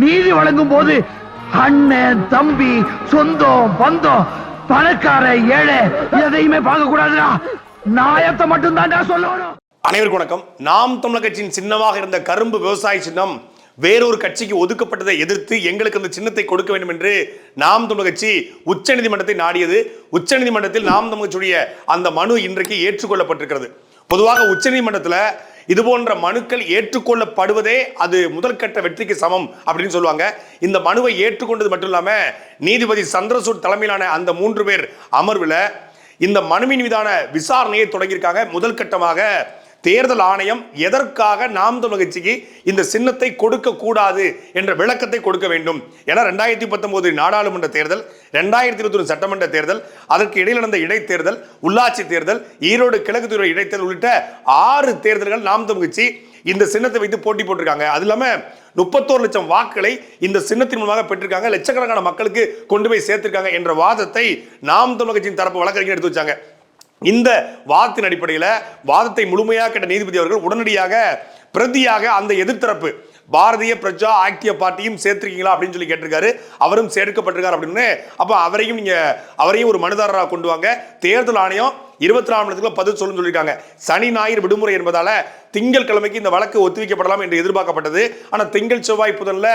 நீதி வழங்கும் போது அண்ணன் தம்பி சொந்தம் பந்தம் பணக்கார ஏழை எதையுமே பார்க்க கூடாதுடா நாயத்தை மட்டும் தான் சொல்லணும். அனைவருக்கும் வணக்கம். நாம் தமிழர் கட்சியின் சின்னமாக இருந்த கரும்பு விவசாய சின்னம் வேறொரு கட்சிக்கு ஒதுக்கப்பட்டதை எதிர்த்து எங்களுக்கு அந்த சின்னத்தை கொடுக்க வேண்டும் என்று நாம் தமிழ் கட்சி உச்சநீதிமன்றத்தை நாடியது. உச்சநீதிமன்றத்தில் நாம் தமிழ் கட்சியுடைய அந்த மனு இன்றைக்கு ஏற்றுக்கொள்ளப்பட்டிருக்கிறது. பொதுவாக உச்சநீதிமன்றத்தில் இது போன்ற மனுக்கள் ஏற்றுக்கொள்ளப்படுவதே அது முதற்கட்ட வெற்றிக்கு சமம் அப்படின்னு சொல்லுவாங்க. இந்த மனுவை ஏற்றுக்கொண்டது மட்டும் இல்லாம நீதிபதி சந்திரசூட் தலைமையிலான அந்த மூன்று பேர் அமர்வில் இந்த மனுவின் மீதான விசாரணையை தொடங்கியிருக்காங்க. முதல் கட்டமாக தேர்தல் ஆணையம் எதற்காக நாம் தமிழர் கட்சிக்கு இந்த சின்னத்தை கொடுக்க கூடாது என்ற விளக்கத்தை கொடுக்க வேண்டும்? ஏன்னா ரெண்டாயிரத்தி பத்தொன்பது நாடாளுமன்ற தேர்தல் ரெண்டாயிரத்தி இருபத்தி சட்டமன்ற தேர்தல் அதற்கு இடையில் நடந்த இடைத்தேர்தல் உள்ளாட்சி தேர்தல் ஈரோடு கிழக்கு துறை இடைத்தேர்தல் உள்ளிட்ட ஆறு தேர்தல்கள் நாம் தமிழர் கட்சி இந்த சின்னத்தை வைத்து போட்டி போட்டிருக்காங்க. அது இல்லாம முப்பத்தோரு லட்சம் வாக்குகளை இந்த சின்னத்தின் மூலமாக பெற்றிருக்காங்க. லட்சக்கணக்கான மக்களுக்கு கொண்டு போய் சேர்த்திருக்காங்க என்ற வாதத்தை நாம் தமிழ் கட்சியின் தரப்பு வழக்கறிஞர் எடுத்து வச்சாங்க. இந்த வாதத்தின் அடிப்படையில் வாதத்தை முழுமையாக கேட்ட நீதிபதி அவர்கள் உடனடியாக பிரதியாக அந்த எதிர்த்தரப்பு பாரதிய பிரஜா ஆக்டிய பார்ட்டியும் சேர்த்திருக்கீங்களா அப்படின்னு சொல்லி கேட்டிருக்காரு. அவரும் சேர்க்கப்பட்டிருக்காரு அப்படின்னு. அப்போ அவரையும் நீங்க அவரையும் ஒரு மனுதாரராக கொண்டு வாங்க. தேர்தல் ஆணையம் இருபத்தி நாலு மணி பதில் சொல்லுன்னு சொல்லியிருக்காங்க. சனி ஞாயிறு விடுமுறை என்பதால திங்கள் கிழமைக்கு இந்த வழக்கு ஒத்திவைக்கப்படலாம் என்று எதிர்பார்க்கப்பட்டது. ஆனால் திங்கள் செவ்வாய் புதன்ல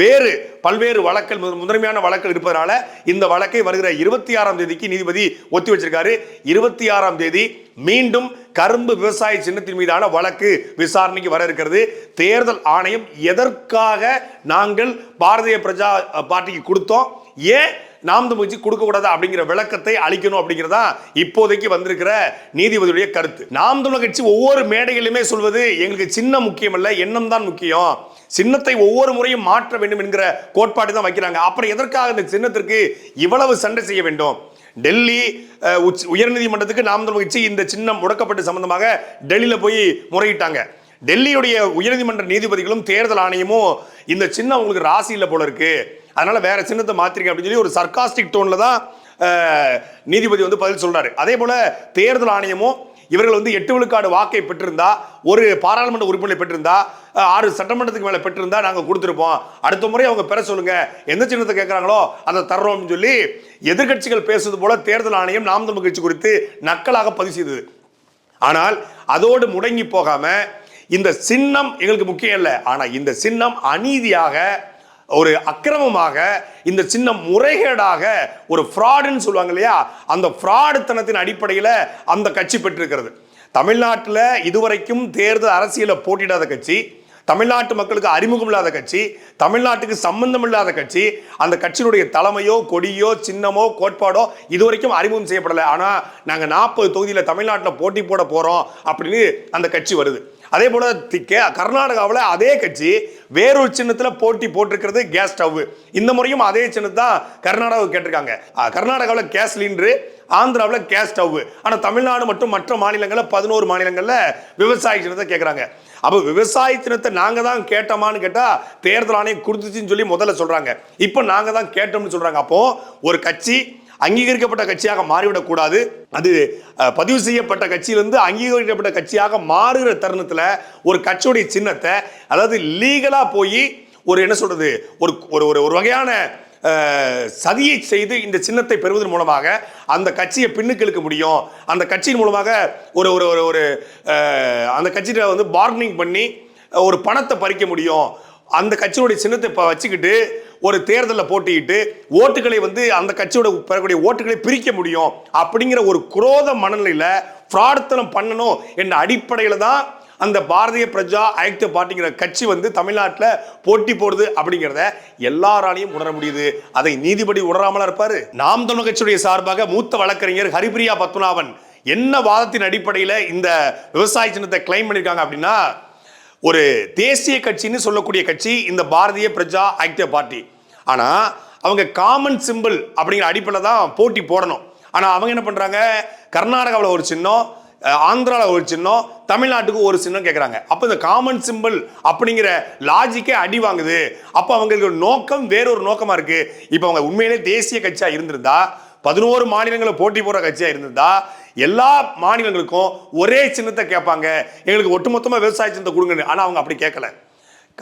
வேறு பல்வேறு வழக்கள் முதன்மையான வழக்கள் இருப்பதனால இந்த வழக்கை வருகிற இருபத்தி ஆறாம் தேதிக்கு நீதிபதி ஒத்தி வச்சிருக்காரு. இருபத்தி ஆறாம் தேதி மீண்டும் கரும்பு விவசாய சின்னத்தின் மீதான வழக்கு விசாரணைக்கு வர இருக்கிறது. தேர்தல் ஆணையம் எதற்காக நாங்கள் பாரதிய பிரஜா பார்ட்டிக்கு கொடுத்தோம்? ஏன் நாம் தமிழ் கொடுக்கக்கூடாது கொடுக்க கூடாது அப்படிங்கிற விளக்கத்தை அளிக்கணும் அப்படிங்கிறதா இப்போதைக்கு வந்திருக்கிற நீதிபதியுடைய கருத்து. நாம் தமிழ் கட்சி ஒவ்வொரு மேடைகளிலுமே சொல்வது எங்களுக்கு சின்ன முக்கியம் இல்ல எண்ணம் தான் முக்கியம். சின்னத்தை ஒவ்வொரு முறையும் மாற்ற வேண்டும் என்கிற கோட்பாடு தான் வைக்கிறாங்க. அப்புறம் எதற்காக இந்த சின்னத்திற்கு இவ்வளவு சண்டை செய்ய வேண்டும்? டெல்லி உச்ச- உயர்நீதிமன்றத்துக்கு நாம் தமிழர் கட்சி இந்த சின்னம் முடக்கப்பட்டு சம்பந்தமாக டெல்லியில் போய் முறையிட்டாங்க. டெல்லியுடைய உயர்நீதிமன்ற நீதிபதிகளும் தேர்தல் ஆணையமும் இந்த சின்னம் உங்களுக்கு ராசி இல்லை போல இருக்கு. அதனால வேற சின்னத்தை மாத்திரிங்க அப்படின்னு சொல்லி ஒரு சர்காஸ்டிக் டோன்ல தான் நீதிபதி வந்து பதில் சொல்றாரு. அதே போல தேர்தல் ஆணையமும் இவர்கள் வந்து எட்டு விழுக்காடு வாக்கை பெற்றிருந்தா ஒரு பாராளுமன்ற உறுப்பினர் பெற்றிருந்தா ஆறு சட்டமன்றத்துக்கு மேலே பெற்றிருந்தா நாங்கள் கொடுத்துருப்போம். அடுத்த முறை அவங்க பெற சொல்லுங்க. எந்த சின்னத்தை கேட்குறாங்களோ அதை தர்றோம்னு சொல்லி எதிர்க்கட்சிகள் பேசுவது போல தேர்தல் ஆணையம் நாம் தமிழ் கட்சி குறித்து நக்கலாக பதிவு செய்தது. ஆனால் அதோடு முடங்கி போகாம இந்த சின்னம் எங்களுக்கு முக்கியம் இல்லை. ஆனால் இந்த சின்னம் அநீதியாக ஒரு அக்கிரமமாக இந்த சின்ன முறைகேடாக ஒரு ஃப்ராடுன்னு சொல்லுவாங்க இல்லையா? அந்த ஃப்ராடுத்தனத்தின் அடிப்படையில் அந்த கட்சி பெற்றிருக்கிறது. தமிழ்நாட்டில் இதுவரைக்கும் தேர்தல் அரசியலை போட்டியிடாத கட்சி தமிழ்நாட்டு மக்களுக்கு அறிமுகம் இல்லாத கட்சி தமிழ்நாட்டுக்கு சம்பந்தம் இல்லாத கட்சி அந்த கட்சியினுடைய தலைமையோ கொடியோ சின்னமோ கோட்பாடோ இதுவரைக்கும் அறிமுகம் செய்யப்படலை. ஆனால் நாங்கள் நாற்பது தொகுதியில் தமிழ்நாட்டில் போட்டி போட போகிறோம் அப்படின்னு அந்த கட்சி வருது. அதே போல தி- கே கர்நாடகாவில் அதே கட்சி வேறொரு சின்னத்தில் போட்டி போட்டிருக்கிறது கேஸ் ஸ்டவ் இந்த முறையும் அதே சின்னத்தை தான் கர்நாடகாவுக்கு கேட்டிருக்காங்க. கர்நாடகாவில் கேஸ் சிலிண்டரு ஆந்திராவில் கேஸ் ஸ்டவ் ஆனால் தமிழ்நாடு மற்றும் மற்ற மாநிலங்களில் பதினோரு மாநிலங்களில் விவசாய சின்னத்தை கேட்குறாங்க அப்போ விவசாய சின்னத்தை நாங்கள் தான் கேட்டோமான்னு கேட்டால் தேர்தல் ஆணையம் கொடுத்துச்சின்னு சொல்லி முதல்ல சொல்கிறாங்க இப்போ நாங்கள் தான் கேட்டோம்னு சொல்கிறாங்க அப்போது ஒரு கட்சி அங்கீகரிக்கப்பட்ட கட்சியாக மாறிவிடக்கூடாது. அது பதிவு செய்யப்பட்ட கட்சியிலிருந்து அங்கீகரிக்கப்பட்ட கட்சியாக மாறுகிற தருணத்தில் ஒரு கட்சியுடைய சின்னத்தை அதாவது லீகலாக போய் ஒரு என்ன சொல்றது ஒரு ஒரு ஒரு ஒரு வகையான சதியை செய்து இந்த சின்னத்தை பெறுவதன் மூலமாக அந்த கட்சியை பின்னுக்கு இழுக்க முடியும். அந்த கட்சியின் மூலமாக ஒரு ஒரு ஒரு ஒரு அந்த கட்சியில் வந்து பார்கனிங் பண்ணி ஒரு பணத்தை பறிக்க முடியும். அந்த கட்சியுடைய சின்னத்தை இப்போ வச்சுக்கிட்டு ஒரு தேர்தலில் போட்டியிட்டு ஓட்டுகளை வந்து அந்த கட்சியோட பெறக்கூடிய ஓட்டுகளை பிரிக்க முடியும் அப்படிங்கிற ஒரு குரோத மனநிலையில் ஃப்ராடுத்தனம் பண்ணணும் என்ற அடிப்படையில் தான் அந்த பாரதிய பிரஜா ஐக்கிய பார்ட்டிங்கிற கட்சி வந்து தமிழ்நாட்டில் போட்டி போடுது அப்படிங்கிறத எல்லாராலையும் உணர முடியுது. அதை நீதிபதி உணராமலா இருப்பாரு. நாம் தமிழ் கட்சியுடைய சார்பாக மூத்த வழக்கறிஞர் ஹரிபிரியா பத்மநாபன் என்ன வாதத்தின் அடிப்படையில் இந்த விவசாய சின்னத்தை கிளைம் பண்ணியிருக்காங்க அப்படின்னா ஒரு தேசிய கட்சின்னு சொல்லக்கூடிய கட்சி இந்த பாரதிய பிரஜா ஐக்கிய பார்ட்டி ஆனால் அவங்க காமன் சிம்பிள் அப்படிங்கிற அடிப்படையில் தான் போட்டி போடணும். ஆனால் அவங்க என்ன பண்ணுறாங்க கர்நாடகாவில் ஒரு சின்னம் ஆந்திராவில் ஒரு சின்னம் தமிழ்நாட்டுக்கு ஒரு சின்னம் கேட்குறாங்க அப்போ இந்த காமன் சிம்பிள் அப்படிங்கிற லாஜிக்கே அடி வாங்குது. அப்போ அவங்களுக்கு ஒரு நோக்கம் வேறொரு நோக்கமாக இருக்குது இப்போ அவங்க உண்மையிலே தேசிய கட்சியாக இருந்திருந்தா பதினோரு மாநிலங்களை போட்டி போடுற கட்சியாக இருந்திருந்தா எல்லா மாநிலங்களுக்கும் ஒரே சின்னத்தை கேட்பாங்க. எங்களுக்கு ஒட்டுமொத்தமாக விவசாய சின்னத்தை கொடுங்க ஆனால் அவங்க அப்படி கேட்கல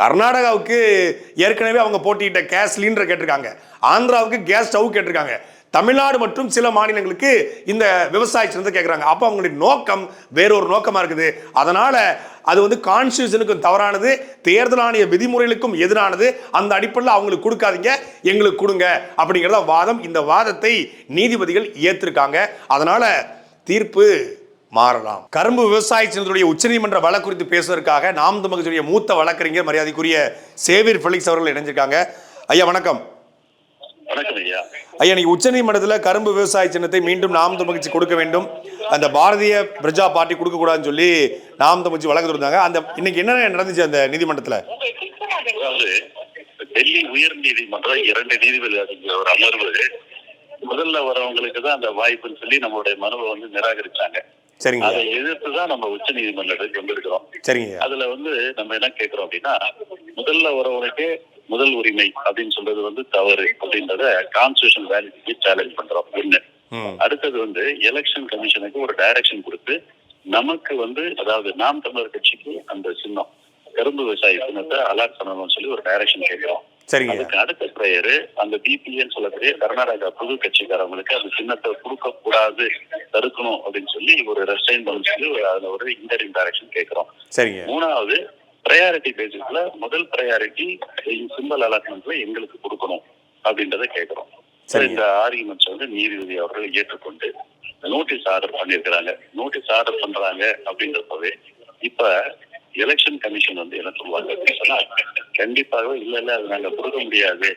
கர்நாடகாவுக்கு ஏற்கனவே அவங்க போட்டியிட்ட கேஸ் சிலிண்டர் கேட்டிருக்காங்க. ஆந்திராவுக்கு கேஸ் ஸ்டவ் கேட்டிருக்காங்க. தமிழ்நாடு மற்றும் சில மாநிலங்களுக்கு இந்த விவசாய சின்னத்தை கேட்குறாங்க. அப்போ அவங்களுடைய நோக்கம் வேறொரு நோக்கமாக இருக்குது. அதனால் அது வந்து கான்ஸ்டியூஷனுக்கும் தவறானது தேர்தல் ஆணைய விதிமுறைகளுக்கும் எதிரானது. அந்த அடிப்படையில் அவங்களுக்கு கொடுக்காதீங்க எங்களுக்கு கொடுங்க அப்படிங்கிறத வாதம். இந்த வாதத்தை நீதிபதிகள் ஏற்றிருக்காங்க அதனால் தீர்ப்பு மாறலாம். கரும்பு விவசாய சின்னத்துடைய உச்சநீதிமன்ற வழக்கு குறித்து பேசுவதற்காக நாம் தமிழகத்துடைய மூத்த வழக்கறிஞர் மரியாதைக்குரிய சேவியர் ஃபெலிக்ஸ் அவர்கள் இணைஞ்சிருக்காங்க. ஐயா வணக்கம். வணக்கம் ஐயா. நீங்க உச்சநீதிமன்றத்தில் கரும்பு விவசாய சின்னத்தை மீண்டும் நாம் தமிழ்ச்சி கொடுக்க வேண்டும். அந்த பாரதிய பிரஜா பார்ட்டி கொடுக்க கூடாதுன்னு சொல்லி நாம் தமிழ்ச்சி வழக்கு இருந்தாங்க அந்த இன்னைக்கு என்ன நடந்துச்சு அந்த நீதிமன்றத்தில்? டெல்லி உயர் நீதிமன்றம் இரண்டு நீதிபதி அடங்கிய ஒரு அமர்வு முதல்ல வரவங்களுக்கு தான் அந்த வாய்ப்புன்னு சொல்லி நம்மளுடைய மனுவை வந்து நிராகரிச்சாங்க. சரிங்க அதை ஐயா. எதிர்த்து தான் நம்ம உச்ச நீதிமன்றத்துக்கு வந்திருக்கிறோம் சரிங்க. அதுல வந்து நம்ம என்ன கேட்கிறோம் அப்படின்னா முதல்ல வரவனுக்கு முதல் உரிமை அப்படின்னு சொல்றது வந்து தவறு அப்படின்றத கான்ஸ்டியூஷன் வேலிடிட்டி சேலஞ்ச் பண்றோம் ஒண்ணு அடுத்தது வந்து எலெக்ஷன் கமிஷனுக்கு ஒரு டைரக்ஷன் கொடுத்து நமக்கு வந்து அதாவது நாம் தமிழர் கட்சிக்கு அந்த சின்னம் கரும்பு விவசாய சின்னத்தை அலாட் பண்ணணும்னு சொல்லி ஒரு டைரக்ஷன் கேட்கிறோம். அதுக்கு அடுத்த பிரேயர் அந்த பிபிஎன் சொல்லக்கூடிய கர்நாடகா புது கட்சிக்காரங்களுக்கு அந்த சின்னத்தை கொடுக்க கூடாது தடுக்கணும் அப்படின்னு சொல்லி ஒரு ரெஸ்டைன் பண்ண சொல்லி ஒரு அதுல ஒரு இன்டரிங் டைரக்ஷன் கேட்கிறோம் சரிங்க. மூணாவது ப்ரையாரிட்டி பேசிஸ்ல முதல் ப்ரையாரிட்டி சிம்பிள் அலாட்மெண்ட்ல எங்களுக்கு கொடுக்கணும் அப்படின்றத கேட்கிறோம். இந்த ஆர்குமெண்ட்ஸ் வந்து நீதிபதி அவர்கள் ஏற்றுக்கொண்டு நோட்டீஸ் ஆர்டர் பண்ணியிருக்கிறாங்க. நோட்டீஸ் ஆர்டர் பண்றாங்க அப்படின்றப்பவே இப்ப எலெக்ஷன் கமிஷன் வந்து என்ன சொல்லுவாங்க அப்படின்னு கண்டிப்பாக இல்ல இல்ல அது நாங்க கொடுக்க முடியாது.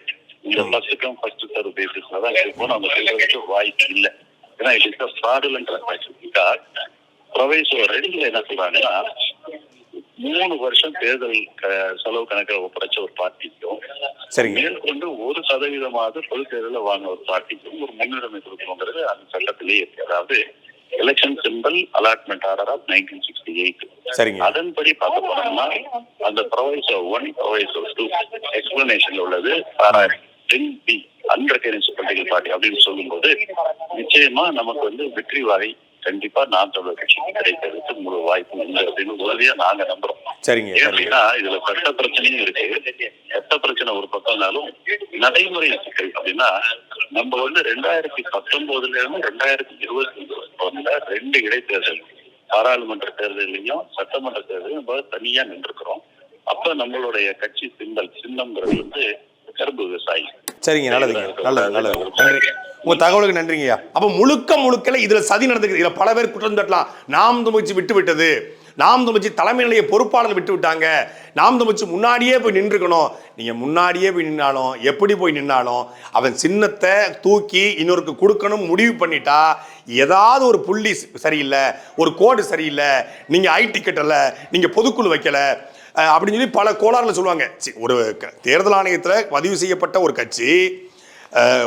இந்த ஃபர்ஸ்ட் கம் ஃபர்ஸ்ட் சர்வ் பேசிஸ்ல தான் இருக்கும் நம்ம சொல்றதுக்கு வாய்ப்பு இல்லை. ஏன்னா it is fraudulent transaction because proviso ரெடியில் என்ன சொல்றாங்கன்னா மூணு வருஷம் தேர்தல் செலவு கணக்கில் ஒப்படைச்ச ஒரு பார்ட்டிக்கும் மேற்கொண்டு ஒரு சதவீதமாவது பொது தேர்தலில் வாங்க ஒரு பார்ட்டிக்கும் ஒரு முன்னுரிமை கொடுக்கணுங்கிறது அந்த சட்டத்திலேயே இருக்கு. அதாவது election symbol allotment order of nineteen sixty eight சரிங்க. அதன்படி பார்க்க போனோம்னா அந்த ப்ரொவைசோ ஒன் ப்ரொவைசோ டூ எக்ஸ்பிளனேஷன்ல உள்ளது ten B unrecognised political party அப்படின்னு சொல்லும்போது நிச்சயமா நமக்கு வந்து வெற்றி வகை கண்டிப்பா நாம் தமிழர் கட்சிக்கு கிடைக்கிறதுக்கு முழு வாய்ப்பு உண்டு அப்படின்னு உறுதியா நாங்க நம்புறோம். சரிங்க அப்படின்னா இதுல சட்ட பிரச்சனையும் இருக்கு. சட்ட பிரச்சனை ஒரு பக்கம்னாலும் நடைமுறை சிக்கல் அப்படின்னா நம்ம வந்து ரெண்டாயிரத்தி பத்தொன்பதுல இருந்து ரெண்டாயிரத்தி இருபத்தி ஒண்ணுல ரெண்டு இடைத்தேர்தல் பாராளுமன்ற தேர்தலையும் சட்டமன்ற தேர்தலையும் நம்ம தனியா நின்றுக்கிறோம் அப்ப நம்மளுடைய கட்சி சிம்பல் சின்னம்ங்கிறது வந்து கரும்பு விவசாயி. சரிங்க நல்லதுங்க. நல்லது நல்லது. நன்றி. உங்க தகவலுக்கு நன்றிங்கய்யா. அப்ப முழுக்க முழுக்கல இதுல சதி நடந்துக்குது இதுல பல பேர் குற்றம் தட்டலாம் நாம் தமிழ்ச்சி விட்டு விட்டது. நாம் தமிழ்ச்சி தலைமை நிலைய பொறுப்பாளர் விட்டு விட்டாங்க. நாம் தமிழ்ச்சி முன்னாடியே போய் நின்றுக்கணும். நீங்க முன்னாடியே போய் நின்னாலும் எப்படி போய் நின்னாலும் அவன் சின்னத்தை தூக்கி இன்னொருக்கு கொடுக்கணும் முடிவு பண்ணிட்டா ஏதாவது ஒரு புள்ளி சரியில்லை ஒரு கோடு சரியில்லை நீங்க ஐ டிக்கெட் அல்ல நீங்க பொதுக்குழு வைக்கல அப்படின்னு சொல்லி பல கோளாறுல சொல்லுவாங்க. ஒரு க- தேர்தல் ஆணையத்தில் பதிவு செய்யப்பட்ட ஒரு கட்சி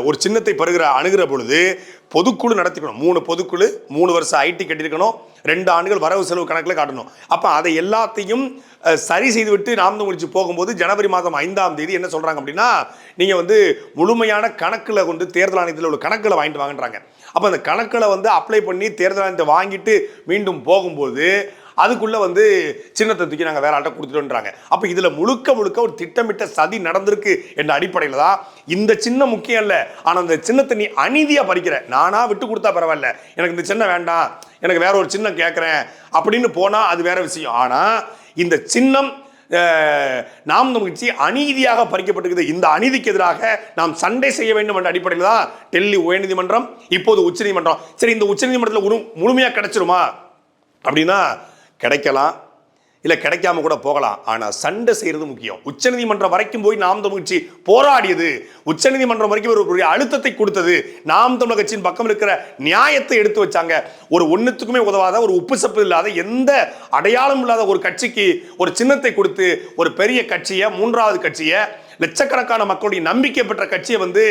ஒரு சின்னத்தை பருகிற அணுகிற பொழுது பொதுக்குழு நடத்திக்கணும். மூணு பொதுக்குழு மூணு வருஷம் ஐடி கட்டியிருக்கணும். ரெண்டு ஆண்டுகள் வரவு செலவு கணக்கில் காட்டணும். அப்போ அதை எல்லாத்தையும் சரி செய்துவிட்டு நாம் முடிச்சு போகும்போது ஜனவரி மாதம் ஐந்தாம் தேதி என்ன சொல்கிறாங்க அப்படின்னா நீங்கள் வந்து முழுமையான கணக்கில் கொண்டு தேர்தல் ஆணையத்தில் உள்ள கணக்கில் வாங்கிட்டு வாங்கன்றாங்க. அப்போ அந்த கணக்கில் வந்து அப்ளை பண்ணி தேர்தல் ஆணையத்தை வாங்கிட்டு மீண்டும் போகும்போது அதுக்குள்ள வந்து சின்னத்தை தூக்கி நாங்கள் வேற ஆள்கிட்ட கொடுத்துட்டோன்றாங்க. அப்போ இதில் முழுக்க முழுக்க ஒரு திட்டமிட்ட சதி நடந்திருக்கு என்ற அடிப்படையில் தான் இந்த சின்னம் முக்கியம் இல்லை. ஆனால் அந்த சின்னத்தை நீ அநீதியாக பறிக்கிற. நானா விட்டு கொடுத்தா பரவாயில்ல. எனக்கு இந்த சின்னம் வேண்டாம். எனக்கு வேற ஒரு சின்னம் கேட்குறேன் அப்படின்னு போனால் அது வேற விஷயம். ஆனால் இந்த சின்னம் நாம் மகிழ்ச்சி அநீதியாக பறிக்கப்பட்டிருக்குது. இந்த அநீதிக்கு எதிராக நாம் சண்டை செய்ய வேண்டும் என்ற அடிப்படையில் தான் டெல்லி உயர்நீதிமன்றம் இப்போது உச்சநீதிமன்றம். சரி இந்த உச்சநீதிமன்றத்தில் முழு முழுமையாக கிடைச்சிருமா? அப்படின்னா கிடைக்கலாம் இல்லை கிடைக்காம கூட போகலாம். ஆனால் சண்டை செய்கிறது முக்கியம். உச்சநீதிமன்றம் வரைக்கும் போய் நாம் தமிழ் கட்சி போராடியது உச்சநீதிமன்றம் வரைக்கும் ஒரு அழுத்தத்தை கொடுத்தது நாம் தமிழ் கட்சியின் பக்கம் இருக்கிற நியாயத்தை எடுத்து வச்சாங்க. ஒரு ஒன்றுத்துக்குமே உதவாத ஒரு உப்பு சப்பு இல்லாத எந்த அடையாளம் இல்லாத ஒரு கட்சிக்கு ஒரு சின்னத்தை கொடுத்து ஒரு பெரிய கட்சியை மூன்றாவது கட்சியை லட்சக்கணக்கான மக்களுடைய நம்பிக்கை பெற்ற கட்சியை வந்து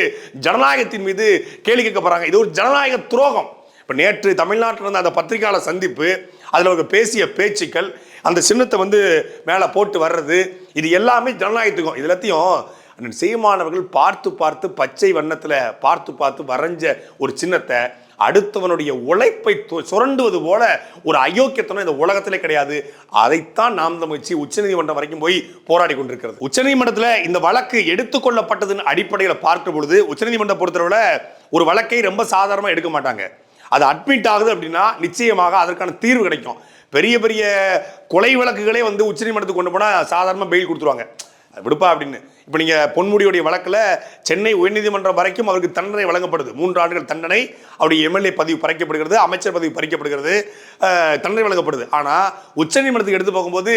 ஜனநாயகத்தின் மீது கேள்வி கேட்க போகிறாங்க இது ஒரு ஜனநாயக துரோகம். இப்போ நேற்று தமிழ்நாட்டில் இருந்த அந்த பத்திரிகையாளர் சந்திப்பு அதில் அவங்க பேசிய பேச்சுக்கள் அந்த சின்னத்தை வந்து மேலே போட்டு வர்றது இது எல்லாமே ஜனநாயகத்துக்கும். இது எல்லாத்தையும் அண்ணன் சீமானவர்கள் பார்த்து பார்த்து பச்சை வண்ணத்தில் பார்த்து பார்த்து வரைஞ்ச ஒரு சின்னத்தை அடுத்தவனுடைய உழைப்பை சுரண்டுவது போல ஒரு அயோக்கியத்தனம் இந்த உலகத்திலே கிடையாது. அதைத்தான் நாம் தமிழ்ச்சி உச்சநீதிமன்றம் வரைக்கும் போய் போராடி கொண்டிருக்கிறது. உச்சநீதிமன்றத்தில் இந்த வழக்கு எடுத்துக்கொள்ளப்பட்டதன் அடிப்படையில் பார்க்கும் பொழுது உச்சநீதிமன்றம் பொறுத்தவரை ஒரு வழக்கை ரொம்ப சாதாரணமாக எடுக்க மாட்டாங்க. அது அட்மிட் ஆகுது அப்படின்னா நிச்சயமாக அதற்கான தீர்வு கிடைக்கும். பெரிய பெரிய கொலை வழக்குகளே வந்து உச்சநீதிமன்றத்துக்கு கொண்டு போனால் சாதாரணமாக பெயில் கொடுத்துருவாங்க. அது விடுப்பா அப்படின்னு. இப்போ நீங்கள் பொன்முடியுடைய வழக்கில் சென்னை உயர்நீதிமன்றம் வரைக்கும் அவருக்கு தண்டனை வழங்கப்படுது. மூன்று ஆண்டுகள் தண்டனை அவருடைய எம்எல்ஏ பதவி பறிக்கப்படுகிறது அமைச்சர் பதவி பறிக்கப்படுகிறது தண்டனை வழங்கப்படுது. ஆனால் உச்சநீதிமன்றத்துக்கு எடுத்து போகும்போது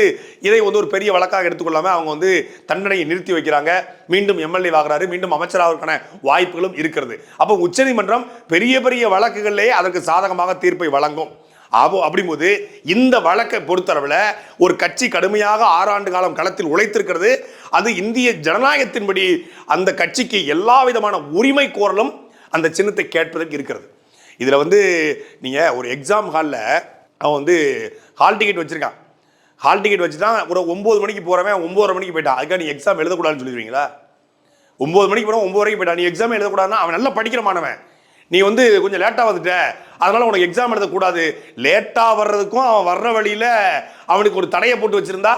இதை வந்து ஒரு பெரிய வழக்காக எடுத்துக்கொள்ளாமல் அவங்க வந்து தண்டனையை நிறுத்தி வைக்கிறாங்க. மீண்டும் எம்எல்ஏ ஆகிறாரு மீண்டும் அமைச்சராவதற்கான வாய்ப்புகளும் இருக்கிறது. அப்போ உச்சநீதிமன்றம் பெரிய பெரிய வழக்குகளிலேயே அதற்கு சாதகமாக தீர்ப்பை வழங்கும். அப்போ அப்படிங்கும்போது இந்த வழக்கை பொறுத்தளவில் ஒரு கட்சி கடுமையாக ஆறாண்டு காலம் களத்தில் உழைத்திருக்கிறது. அது இந்திய ஜனநாயகத்தின்படி அந்த கட்சிக்கு எல்லா விதமான உரிமை கோரலும் அந்த சின்னத்தை கேட்பதற்கு இருக்கிறது. இதில் வந்து நீங்கள் ஒரு எக்ஸாம் ஹாலில் அவன் வந்து ஹால் டிக்கெட் வச்சுருக்கான். ஹால் டிக்கெட் வச்சு தான் ஒரு ஒம்பது மணிக்கு போகிறவன் ஒம்பதரை மணிக்கு போயிட்டான். அதுக்காக நீ எக்ஸாம் எழுதக்கூடாதுன்னு சொல்லிடுவீங்களா? ஒம்பது மணிக்கு போனால் ஒம்பது வரைக்கும் போயிட்டான். நீ எக்ஸாம் எழுதக்கூடாதுன்னா அவன் நல்லா படிக்கிற மாணவன் நீ வந்து கொஞ்சம் லேட்டாக வந்துட்ட. அதனால உனக்கு எக்ஸாம் எழுதக்கூடாது. லேட்டாக வர்றதுக்கும் அவன் வர்ற வழியில் அவனுக்கு ஒரு தடையை போட்டு வச்சிருந்தா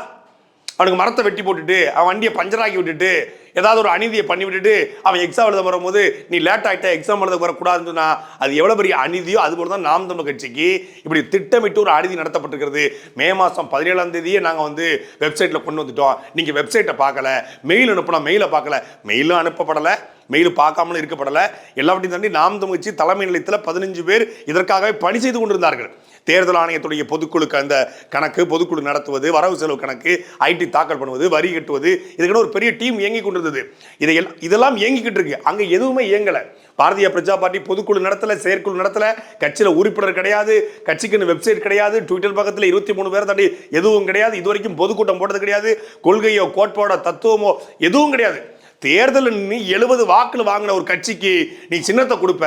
அவனுக்கு மரத்தை வெட்டி போட்டுட்டு அவன் வண்டியை பஞ்சராக்கி விட்டுட்டு ஏதாவது ஒரு அநீதியை பண்ணி விட்டுட்டு அவன் எக்ஸாம் எழுத வரும்போது நீ லேட் ஆகிட்ட எக்ஸாம் எழுத வரக்கூடாதுன்னு சொன்னா அது எவ்வளோ பெரிய அநீதியோ அதுபோல தான் நாம் தமிழ் கட்சிக்கு இப்படி திட்டமிட்டு ஒரு அநீதி நடத்தப்பட்டிருக்கிறது. மே மாதம் பதினேழாம் தேதியே நாங்கள் வந்து வெப்சைட்டில் கொண்டு வந்துட்டோம். நீங்கள் வெப்சைட்டை பார்க்கல மெயில் அனுப்பினா மெயிலை பார்க்கல மெயிலும் அனுப்பப்படலை. மெயில் பார்க்காமலும் இருக்கப்படலை. எல்லாவற்றையும் தாண்டி நாம் தமிழ்ச்சி தலைமை நிலையத்தில் பதினஞ்சு பேர் இதற்காகவே பணி செய்து கொண்டிருந்தார்கள். தேர்தல் ஆணையத்துடைய பொதுக்குழுக்கு அந்த கணக்கு பொதுக்குழு நடத்துவது வரவு செலவு கணக்கு ஐடி தாக்கல் பண்ணுவது வரி கட்டுவது இதுக்குன்னு ஒரு பெரிய டீம் இயங்கி கொண்டிருந்தது. இதை இதெல்லாம் இயங்கிக்கிட்டு இருக்கு. அங்கே எதுவுமே இயங்கலை. பாரதிய பிரஜா பார்ட்டி பொதுக்குழு நடத்தலை செயற்குழு நடத்தலை. கட்சியில் உறுப்பினர் கிடையாது. கட்சிக்குன்னு வெப்சைட் கிடையாது. ட்விட்டர் பக்கத்தில் இருபத்தி மூணு பேர் தாண்டி எதுவும் கிடையாது. இது வரைக்கும் பொதுக்கூட்டம் போட்டது கிடையாது. கொள்கையோ கோட்பாடோ தத்துவமோ எதுவும் கிடையாது. தேர்தலில் நீ எழுபது வாக்கில் வாங்கின ஒரு கட்சிக்கு நீ சின்னத்தை கொடுப்ப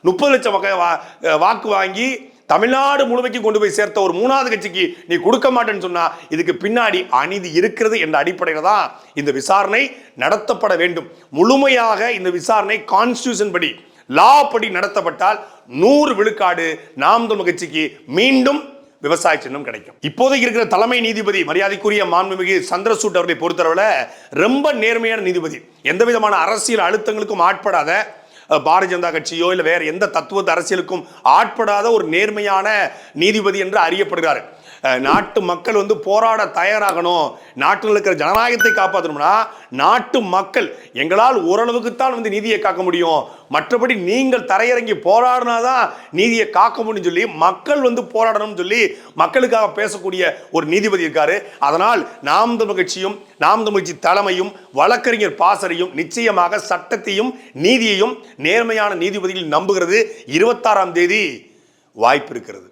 முப்பது லட்சம் வகை வா- வாக்கு வாங்கி தமிழ்நாடு முழுமைக்கு கொண்டு போய் சேர்த்த ஒரு மூணாவது கட்சிக்கு நீ கொடுக்க மாட்டேன்னு சொன்னா இதுக்கு பின்னாடி அநீதி இருக்கிறது என்ற அடிப்படையில் தான் இந்த விசாரணை நடத்தப்பட வேண்டும். முழுமையாக இந்த விசாரணை கான்ஸ்டியூஷன் படி லா படி நடத்தப்பட்டால் நூறு விழுக்காடு நாம் தமிழ் கட்சிக்கு மீண்டும் விவசாய சின்னம் கிடைக்கும். இப்போதைக்கு இருக்கிற தலைமை நீதிபதி மரியாதைக்குரிய மாண்புமிகு சந்திரசூட் அவர்களை பொறுத்தளவில் ரொம்ப நேர்மையான நீதிபதி. எந்த விதமான அரசியல் அழுத்தங்களுக்கும் ஆட்படாத பாரதிய ஜனதா கட்சியோ இல்லை வேற எந்த தத்துவ அரசியலுக்கும் ஆட்படாத ஒரு நேர்மையான நீதிபதி என்று அறியப்படுகிறார். நாட்டு மக்கள் வந்து போராட தயாராகணும். நாட்டில் இருக்கிற ஜனநாயகத்தை காப்பாற்றணும்னா நாட்டு மக்கள் எங்களால் ஓரளவுக்குத்தான் வந்து நீதியை காக்க முடியும். மற்றபடி நீங்கள் தரையிறங்கி போராடினாதான் நீதியை காக்க முடியும்னு சொல்லி மக்கள் வந்து போராடணும்னு சொல்லி மக்களுக்காக பேசக்கூடிய ஒரு நீதிபதி இருக்காரு. அதனால் நாம் தமிழ் கட்சியும் நாம் தமிழ் கட்சி தலைமையும் வழக்கறிஞர் பாசறையும் நிச்சயமாக சட்டத்தையும் நீதியையும் நேர்மையான நீதிபதிகள் நம்புகிறது. இருபத்தாறாம் தேதி வாய்ப்பு இருக்கிறது.